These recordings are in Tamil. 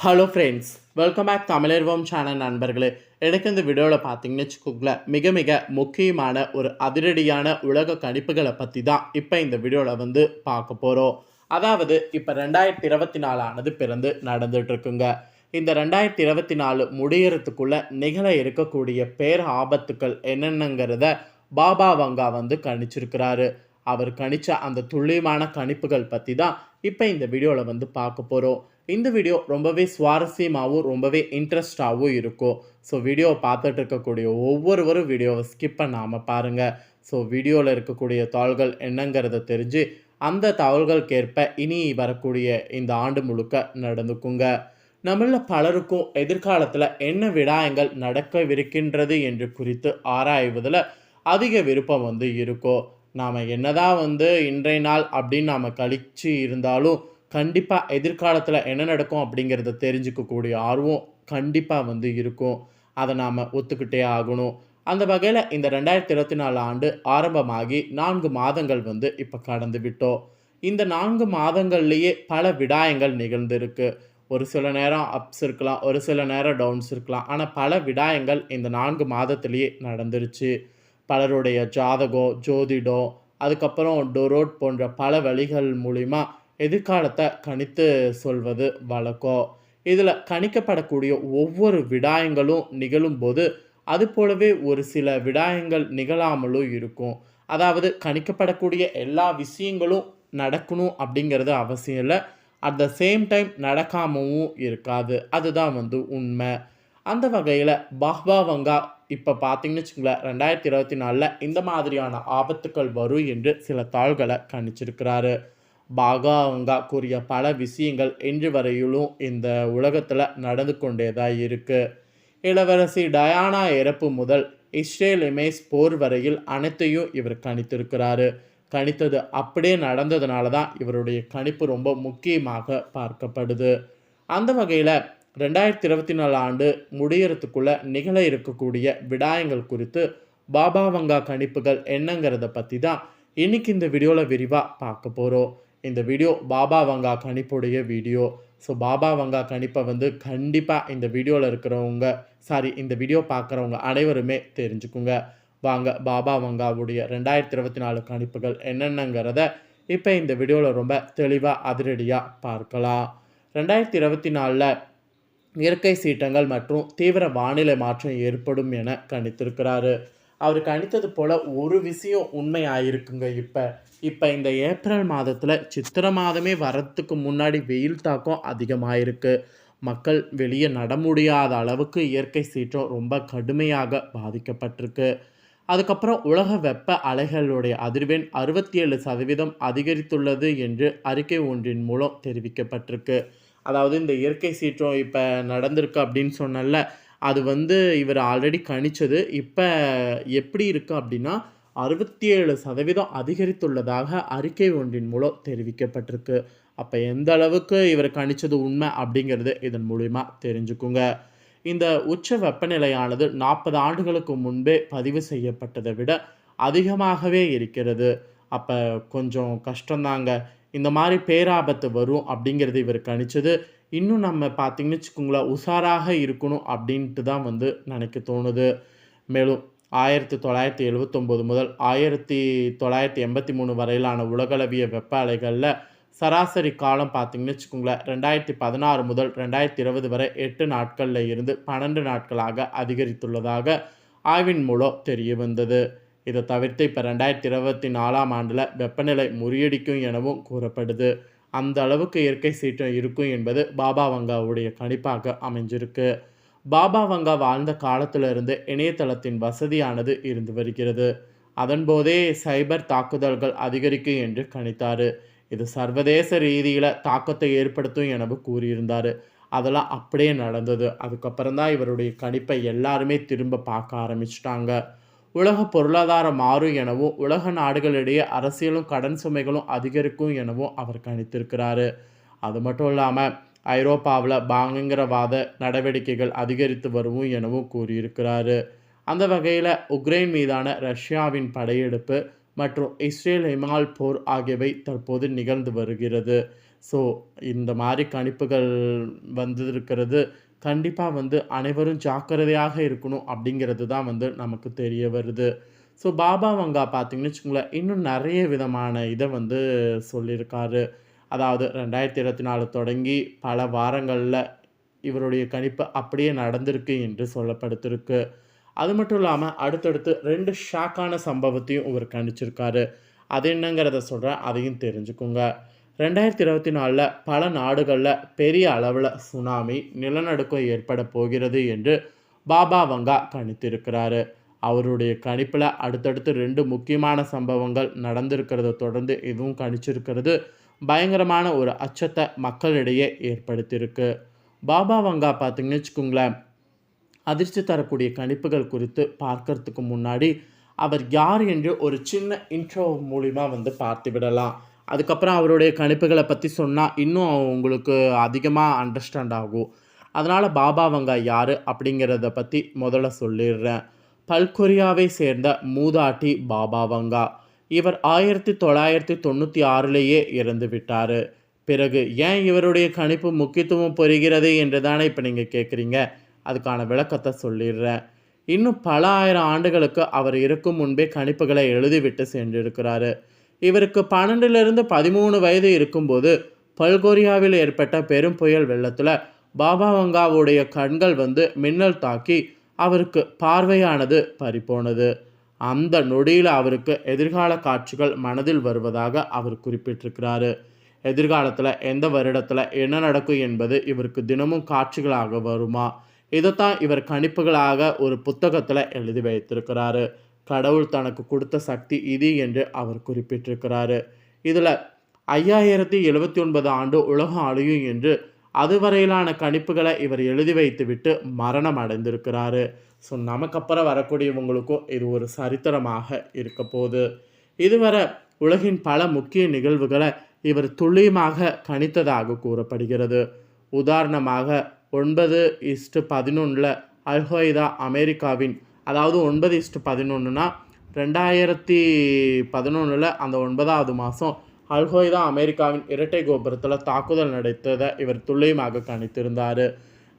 ஹலோ ஃப்ரெண்ட்ஸ் வெல்கம் பேக் தமிழர்வோம் சேனல் நண்பர்களே. எனக்கு இந்த வீடியோவில் பார்த்தீங்கன்னு வச்சுக்கோங்களேன் மிக மிக முக்கியமான ஒரு அதிரடியான உலக கணிப்புகளை பற்றி தான் இப்போ இந்த வீடியோவில் வந்து பார்க்க போகிறோம் அதாவது இப்போ ரெண்டாயிரத்தி இருபத்தி நாலானது பிறந்து நடந்துகிட்ருக்குங்க இந்த ரெண்டாயிரத்தி இருபத்தி நாலு முடியறதுக்குள்ளே நிகழ இருக்கக்கூடிய பேர் ஆபத்துக்கள் என்னென்னங்கிறத பாபா வங்கா வந்து கணிச்சிருக்கிறாரு. அவர் கணிச்ச அந்த துல்லியமான கணிப்புகள் பற்றி தான் இப்போ இந்த வீடியோவில் வந்து பார்க்க போகிறோம் இந்த வீடியோ ரொம்பவே சுவாரஸ்யமாகவும் ரொம்பவே இன்ட்ரெஸ்டாகவும் இருக்கும். ஸோ வீடியோவை பார்த்துட்டு இருக்கக்கூடிய ஒவ்வொருவரும் வீடியோவை ஸ்கிப் பண்ணாமல் பாருங்கள் ஸோ வீடியோவில் இருக்கக்கூடிய தாள்கள் என்னங்கிறத தெரிஞ்சு அந்த தகவல்களுக்கேற்ப இனி வரக்கூடிய இந்த ஆண்டு முழுக்க நடந்துக்குங்க. நம்மள பலருக்கும் எதிர்காலத்தில் என்ன விடாயங்கள் நடக்கவிருக்கின்றது என்று குறித்து ஆராய்வதில் அதிக விருப்பம் வந்து இருக்கும். நாம் என்னதான் வந்து இன்றைய நாள் அப்படின்னு நாம் கழிச்சு இருந்தாலும் கண்டிப்பாக எதிர்காலத்தில் என்ன நடக்கும் அப்படிங்கிறத தெரிஞ்சுக்கக்கூடிய ஆர்வம் கண்டிப்பாக வந்து இருக்கும். அதை நாம் ஒத்துக்கிட்டே ஆகணும். அந்த வகையில் இந்த ரெண்டாயிரத்தி இருபத்தி நாலு ஆண்டு ஆரம்பமாகி நான்கு மாதங்கள் வந்து இப்போ கடந்து விட்டோம். இந்த நான்கு மாதங்கள்லேயே பல விடாயங்கள் நிகழ்ந்திருக்கு. ஒரு சில நேரம் அப்ஸ் இருக்கலாம் ஒரு சில நேரம் டவுன்ஸ் இருக்கலாம். ஆனால் பல விடாயங்கள் இந்த நான்கு மாதத்துலேயே நடந்துருச்சு. பலருடைய ஜாதகம் ஜோதிடம் அதுக்கப்புறம் டொரோட் போன்ற பல வழிகள் மூலிமா எதிர்காலத்தை கணித்து சொல்வது வழக்கம். இதில் கணிக்கப்படக்கூடிய ஒவ்வொரு விடாயங்களும் நிகழும்போது அது போலவே ஒரு சில விடாயங்கள் நிகழாமலும் இருக்கும். அதாவது கணிக்கப்படக்கூடிய எல்லா விஷயங்களும் நடக்கணும் அப்படிங்கிறது அவசியம் இல்லை. அட் த சேம் டைம் நடக்காமவும் இருக்காது. அதுதான் வந்து உண்மை. அந்த வகையில் பாஹ்பா வங்கா இப்போ பார்த்தீங்கன்னு வச்சுங்களேன் ரெண்டாயிரத்தி இருபத்தி நாலில் இந்த மாதிரியான ஆபத்துக்கள் வரும் என்று சில தாள்களை கணிச்சிருக்கிறாரு. பாகாவங்கா கூறிய பல விஷயங்கள் இன்று வரையிலும் இந்த உலகத்தில் நடந்து கொண்டே தான் இருக்குது இளவரசி டயானா இறப்பு முதல் இஸ்ரேல் இமேஸ் போர் வரையில் அனைத்தையும் இவர் கணித்திருக்கிறாரு. கணித்தது அப்படியே நடந்ததுனால தான் இவருடைய கணிப்பு ரொம்ப முக்கியமாக பார்க்கப்படுது. அந்த வகையில் ரெண்டாயிரத்தி இருபத்தி நாலு ஆண்டு முடியறதுக்குள்ளே நிகழ இருக்கக்கூடிய விடாயங்கள் குறித்து பாபா வங்கா கணிப்புகள் என்னங்கிறத பற்றி தான் இன்னைக்கு இந்த வீடியோவில் விரிவாக பார்க்க போகிறோம் இந்த வீடியோ பாபா வங்கா கணிப்புடைய வீடியோ ஸோ பாபா வங்கா கணிப்பை வந்து கண்டிப்பாக இந்த வீடியோவில் இருக்கிறவங்க சாரி இந்த வீடியோ பார்க்குறவங்க அனைவருமே தெரிஞ்சுக்குங்க. வாங்க பாபா வங்காவுடைய ரெண்டாயிரத்தி இருபத்தி நாலு கணிப்புகள் என்னென்னங்கிறத இப்போ இந்த வீடியோவில் ரொம்ப தெளிவாக அதிரடியாக பார்க்கலாம். ரெண்டாயிரத்தி இருபத்தி நாலில் இயற்கை சீற்றங்கள் மற்றும் தீவிர வானிலை மாற்றம் ஏற்படும் என கணித்திருக்கிறாரு. அவர் கணித்தது போல் ஒரு விஷயம் உண்மையாயிருக்குங்க இப்போ. இப்போ இந்த ஏப்ரல் மாதத்தில் சித்திர மாதமே வரத்துக்கு முன்னாடி வெயில் தாக்கம் அதிகமாயிருக்கு. மக்கள் வெளியே நட முடியாத அளவுக்கு இயற்கை சீற்றம் ரொம்ப கடுமையாக பாதிக்கப்பட்டிருக்கு. அதுக்கப்புறம் உலக வெப்ப அலைகளுடைய அதிர்வெண் அறுபத்தி ஏழு சதவீதம் அதிகரித்துள்ளது என்று அறிக்கை ஒன்றின் மூலம் தெரிவிக்கப்பட்டிருக்கு. அதாவது இந்த இயற்கை சீற்றம் இப்போ நடந்திருக்கு அப்படின்னு சொன்னல அது வந்து இவர் ஆல்ரெடி கணிச்சது. இப்போ எப்படி இருக்குது அப்படின்னா அறுபத்தி ஏழு சதவீதம் அதிகரித்துள்ளதாக அறிக்கை ஒன்றின் மூலம் தெரிவிக்கப்பட்டிருக்கு. அப்போ எந்த அளவுக்கு இவர் கணிச்சது உண்மை அப்படிங்கிறது இதன் மூலிமா தெரிஞ்சுக்குங்க. இந்த உச்ச வெப்பநிலையானது நாற்பது ஆண்டுகளுக்கு முன்பே பதிவு செய்யப்பட்டதை விட அதிகமாகவே இருக்கிறது. அப்போ கொஞ்சம் கஷ்டம்தாங்க. இந்த மாதிரி பேராபத்து வரும் அப்படிங்கிறது இவர் கணிச்சது. இன்னும் நம்ம பார்த்திங்கன்னு வச்சுக்கோங்களேன் உஷாராக இருக்கணும் அப்படின்ட்டு தான் வந்து நினைக்க தோணுது. மேலும் ஆயிரத்தி தொள்ளாயிரத்தி எழுவத்தொம்போது முதல் ஆயிரத்தி தொள்ளாயிரத்தி எண்பத்தி மூணு வரையிலான உலகளவிய வெப்ப அலைகளில் சராசரி காலம் பார்த்திங்கன்னு வச்சுக்கோங்களேன் ரெண்டாயிரத்தி பதினாறு முதல் ரெண்டாயிரத்தி இருபது வரை எட்டு நாட்களில் இருந்து பன்னெண்டு நாட்களாக அதிகரித்துள்ளதாக ஆய்வின் மூலம் தெரிய வந்தது. இதை தவிர்த்து இப்போ ரெண்டாயிரத்தி இருபத்தி நாலாம் ஆண்டில் வெப்பநிலை முறியடிக்கும் எனவும் கூறப்படுது. அந்த அளவுக்கு இயற்கை சீற்றம் இருக்கும் என்பது பாபா வங்காவுடைய கணிப்பாக அமைஞ்சிருக்கு. பாபா வங்கா வாழ்ந்த காலத்திலிருந்து இணையதளத்தின் வசதியானது இருந்து வருகிறது. அதன்போதே சைபர் தாக்குதல்கள் அதிகரிக்கும் என்று கணித்தார். இது சர்வதேச ரீதியில் தாக்கத்தை ஏற்படுத்தும் எனவும் கூறியிருந்தார். அதெல்லாம் அப்படியே நடந்தது. அதுக்கப்புறம் தான் இவருடைய கணிப்பை எல்லாருமே திரும்ப பார்க்க ஆரம்பிச்சிட்டாங்க. உலக பொருளாதாரம் மாறும் எனவும் உலக நாடுகளிடையே அரசியலும் கடன் சுமைகளும் அதிகரிக்கும் எனவும் அவர் கணித்திருக்கிறாரு. அது மட்டும் இல்லாமல் ஐரோப்பாவில் பாங்குங்கிறவாத நடவடிக்கைகள் அதிகரித்து வருவோம் எனவும் கூறியிருக்கிறாரு. அந்த வகையில் உக்ரைன் மீதான ரஷ்யாவின் படையெடுப்பு மற்றும் இஸ்ரேல் ஹிமால் போர் ஆகியவை தற்போது நிகழ்ந்து வருகிறது. ஸோ இந்த மாதிரி கணிப்புகள் வந்திருக்கிறது கண்டிப்பாக வந்து அனைவரும் ஜாக்கிரதையாக இருக்கணும் அப்படிங்கிறது தான் வந்து நமக்கு தெரிய வருது. ஸோ பாபா வங்கா பார்த்தீங்கன்னு வச்சுக்கோங்களேன் இன்னும் நிறைய விதமான இதை வந்து சொல்லியிருக்காரு. அதாவது ரெண்டாயிரத்தி இருபத்தி நாலு தொடங்கி பல வாரங்களில் இவருடைய கணிப்பு அப்படியே நடந்திருக்கு என்று சொல்லப்படுத்திருக்கு அது மட்டும் இல்லாமல் அடுத்தடுத்து ரெண்டு ஷாக்கான சம்பவத்தையும் இவர் கணிச்சிருக்காரு. அது என்னங்கிறத சொல்கிறேன் அதையும் தெரிஞ்சுக்கோங்க. ரெண்டாயிரத்தி இருபத்தி நாலில் பல நாடுகளில் பெரிய அளவில் சுனாமி நிலநடுக்கம் ஏற்பட போகிறது என்று பாபா வங்கா கணித்திருக்கிறாரு. அவருடைய கணிப்பில் அடுத்தடுத்து ரெண்டு முக்கியமான சம்பவங்கள் நடந்திருக்கிறத தொடர்ந்து இதுவும் கணிச்சிருக்கிறது. பயங்கரமான ஒரு அச்சத்தை மக்களிடையே ஏற்படுத்தியிருக்கு. பாபா வங்கா பார்த்திங்கன்னு வச்சுக்கோங்களேன் அதிர்ச்சி தரக்கூடிய கணிப்புகள் குறித்து பார்க்கறதுக்கு முன்னாடி அவர் யார் என்று ஒரு சின்ன இன்ட்ரோ மூலிமா வந்து பார்த்து விடலாம். அதுக்கப்புறம் அவருடைய கணிப்புகளை பற்றி சொன்னால் இன்னும் உங்களுக்கு அதிகமாக அண்டர்ஸ்டாண்ட் ஆகும். அதனால் பாபா வங்கா யார் அப்படிங்கிறத பற்றி முதல்ல சொல்லிடுறேன். பல்கொரியாவை சேர்ந்த மூதாட்டி பாபா வங்கா. இவர் ஆயிரத்தி தொள்ளாயிரத்தி தொண்ணூற்றி ஆறுலேயே இறந்து விட்டார். பிறகு ஏன் இவருடைய கணிப்பு முக்கியத்துவம் பெறுகிறது என்று தானே இப்போ நீங்கள் கேட்குறீங்க அதுக்கான விளக்கத்தை சொல்லிடுறேன். இன்னும் பல ஆயிரம் ஆண்டுகளுக்கு அவர் இருக்கும் முன்பே கணிப்புகளை எழுதிவிட்டு சென்றிருக்கிறாரு. இவருக்கு பன்னெண்டுலேருந்து பதிமூணு வயது இருக்கும்போது பல்கோரியாவில் ஏற்பட்ட பெரும் புயல் வெள்ளத்தில் பாபா வங்காவுடைய கண்கள் வந்து மின்னல் தாக்கி அவருக்கு பார்வையானது பறிப்போனது அந்த நொடியில் அவருக்கு எதிர்கால காட்சிகள் மனதில் வருவதாக அவர் குறிப்பிட்டிருக்கிறாரு. எதிர்காலத்தில் எந்த வருடத்தில் என்ன நடக்கும் என்பது இவருக்கு தினமும் காட்சிகளாக வருமா? இதைத்தான் இவர் கணிப்புகளாக ஒரு புத்தகத்தில் எழுதி வைத்திருக்கிறாரு. கடவுள் தனக்கு கொடுத்த சக்தி இது என்று அவர் குறிப்பிட்டிருக்கிறாரு. இதில் ஐயாயிரத்தி எழுபத்தி ஒன்பது ஆண்டு உலகம் அழியும் என்று அதுவரையிலான கணிப்புகளை இவர் எழுதி வைத்துவிட்டு மரணம் அடைந்திருக்கிறாரு. ஸோ நமக்கு அப்புறம் வரக்கூடியவங்களுக்கும் இது ஒரு சரித்திரமாக இருக்க போகுது. இதுவரை உலகின் பல முக்கிய நிகழ்வுகளை இவர் துல்லியமாக கணித்ததாக கூறப்படுகிறது. உதாரணமாக ஒன்பது இஸ்டு பதினொன்றில் அல்ஹொய்தா அமெரிக்காவின் அதாவது ஒன்பது இஸ்ட்டு பதினொன்றுனா ரெண்டாயிரத்தி பதினொன்றில் அந்த ஒன்பதாவது மாதம் அல்ஹொய்தா அமெரிக்காவின் இரட்டை கோபுரத்தில் தாக்குதல் நடத்ததை இவர் துல்லியமாக கணித்திருந்தார்.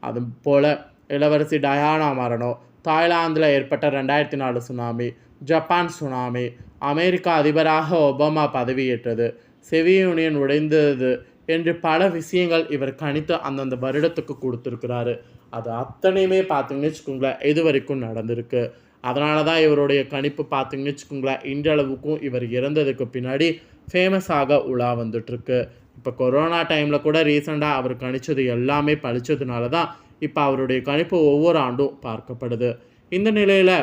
அது போல் இளவரசி டயானா மரணம் தாய்லாந்தில் ஏற்பட்ட ரெண்டாயிரத்தி நாலு சுனாமி ஜப்பான் சுனாமி அமெரிக்கா அதிபராக ஒபாமா பதவியேற்றது செவி யூனியன் உடைந்தது என்று பல விஷயங்கள் இவர் கணித்து அந்தந்த வருடத்துக்கு கொடுத்துருக்கிறாரு. அது அத்தனையுமே பார்த்தீங்கன்னு வச்சுக்கோங்களேன் இது வரைக்கும் நடந்திருக்கு. அதனால தான் இவருடைய கணிப்பு பார்த்தீங்கன்னு வச்சுக்கோங்களேன் இன்றளவுக்கும் இவர் இறந்ததுக்கு பின்னாடி ஃபேமஸாக உலா வந்துட்டுருக்கு. இப்போ கொரோனா டைமில் கூட ரீசெண்டாக அவர் கணிச்சது எல்லாமே பழிச்சதுனால தான் இப்போ அவருடைய கணிப்பு ஒவ்வொரு ஆண்டும் பார்க்கப்படுது. இந்த நிலையில்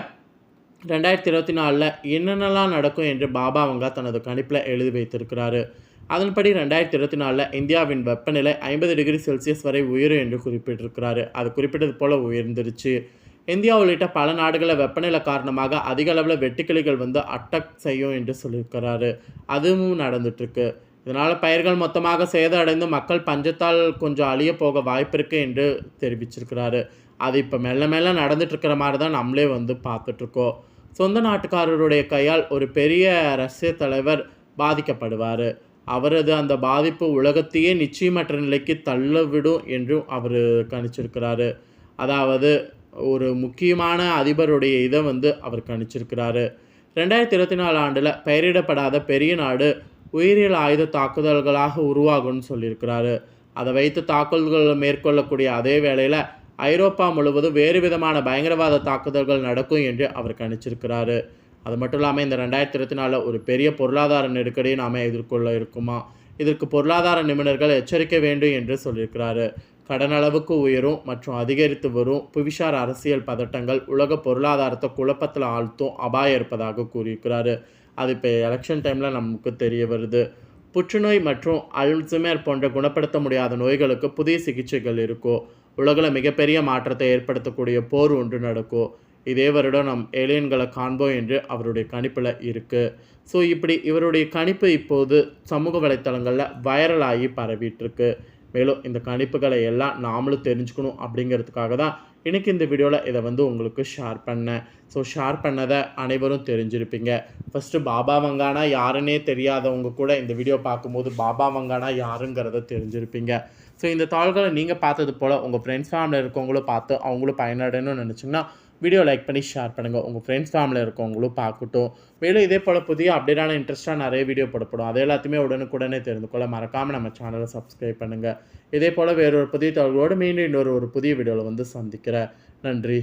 ரெண்டாயிரத்தி இருபத்தி நாலில் என்னென்னலாம் நடக்கும் என்று பாபா வங்கா தனது கணிப்பில் எழுதி வைத்திருக்கிறாரு. அதன்படி ரெண்டாயிரத்தி இருபத்தி நாலில் இந்தியாவின் வெப்பநிலை ஐம்பது டிகிரி செல்சியஸ் வரை உயரும் என்று குறிப்பிட்டிருக்கிறாரு. அது குறிப்பிட்டது போல் உயர்ந்துருச்சு. இந்தியா உள்ளிட்ட பல நாடுகளில் வெப்பநிலை காரணமாக அதிக அளவில் வெட்டுக்கிளிகள் வந்து அட்டாக் செய்யும் என்று சொல்லியிருக்கிறாரு. அதுவும் நடந்துட்டுருக்கு. இதனால் பயிர்கள் மொத்தமாக சேதடைந்து மக்கள் பஞ்சத்தால் கொஞ்சம் அழிய போக வாய்ப்பு இருக்குது என்று தெரிவிச்சிருக்கிறாரு. அது இப்போ மெல்ல மெல்ல நடந்துட்டுருக்கிற மாதிரி தான் நம்மளே வந்து பார்த்துட்ருக்கோம் சொந்த நாட்டுக்காரருடைய கையால் ஒரு பெரிய ரஷ்ய தலைவர் பாதிக்கப்படுவார். அவரது அந்த பாதிப்பு உலகத்தையே நிச்சயமற்ற நிலைக்கு தள்ளவிடும் என்றும் அவர் கணிச்சிருக்கிறாரு. அதாவது ஒரு முக்கியமான அதிபருடைய இதை வந்து அவர் கணிச்சிருக்கிறாரு. ரெண்டாயிரத்தி இருபத்தி நாலு ஆண்டில் பெயரிடப்படாத பெரிய நாடு உயிரியல் ஆயுத தாக்குதல்களாக உருவாகும்னு சொல்லியிருக்கிறாரு. அதை வைத்து தாக்குதல்கள் மேற்கொள்ளக்கூடிய அதே வேளையில் ஐரோப்பா முழுவதும் வேறு விதமான பயங்கரவாத தாக்குதல்கள் நடக்கும் என்று அவர் கணிச்சிருக்கிறாரு. அது மட்டும் இல்லாமல் இந்த ரெண்டாயிரத்தி இருபத்தி நாலில் ஒரு பெரிய பொருளாதார நெருக்கடியை நாம் எதிர்கொள்ள இருக்குமா? இதற்கு பொருளாதார நிபுணர்கள் எச்சரிக்க வேண்டும் என்று சொல்லியிருக்கிறாரு. கடன் அளவுக்கு உயரும் மற்றும் அதிகரித்து வரும் புவிசார் அரசியல் பதட்டங்கள் உலக பொருளாதாரத்தை குழப்பத்தில் ஆழ்த்தும் அபாயம் இருப்பதாக கூறியிருக்கிறாரு. அது இப்போ எலெக்ஷன் டைமில் நமக்கு தெரிய வருது. புற்றுநோய் மற்றும் அல்சைமர் போன்ற குணப்படுத்த முடியாத நோய்களுக்கு புதிய சிகிச்சைகள் இருக்கும். உலகில் மிகப்பெரிய மாற்றத்தை ஏற்படுத்தக்கூடிய போர் ஒன்று நடக்கும். இதே வருடம் நம் ஏலியன்களை காண்போம் என்று அவருடைய கணிப்பில் இருக்குது ஸோ இப்படி இவருடைய கணிப்பு இப்போது சமூக வலைத்தளங்களில் வைரலாகி பரவிட்டுருக்கு. மேலும் இந்த கணிப்புகளை எல்லாம் நாமளும் தெரிஞ்சுக்கணும் அப்படிங்கிறதுக்காக தான் இன்றைக்கி இந்த வீடியோவில் இதை வந்து உங்களுக்கு ஷேர் பண்ணேன். ஸோ ஷேர் பண்ணதை அனைவரும் தெரிஞ்சிருப்பீங்க. ஃபஸ்ட்டு பாபா வங்கானா யாருன்னே தெரியாதவங்க கூட இந்த வீடியோ பார்க்கும்போது பாபா வங்கானா யாருங்கிறத தெரிஞ்சிருப்பீங்க. ஸோ இந்த தாள்களை நீங்கள் பார்த்தது போல் உங்கள் ஃப்ரெண்ட்ஸ் ஃபேமிலியில் இருக்கவங்களும் பார்த்து அவங்களும் பயனடையணும்னு நினச்சிங்கன்னா வீடியோ லைக் பண்ணி ஷேர் பண்ணுங்கள் உங்கள் ஃப்ரெண்ட்ஸ் ஃபேமிலியில் இருக்கவங்களும் பார்க்கட்டும். மேலும் இதே போல் புதிய அப்டேட்டான இன்ட்ரெஸ்ட்டாக நிறைய வீடியோ போடப்படும். அது எல்லாத்தையுமே உடனுக்குடனே தெரிந்து கொள்ள மறக்காமல் நம்ம சேனலை சப்ஸ்கிரைப் பண்ணுங்கள் இதே போல் வேறொரு புதிய தகவலோடு மீண்டும் இன்னொரு ஒரு புதிய வீடியோவில் வந்து சந்திக்கிறேன். நன்றி.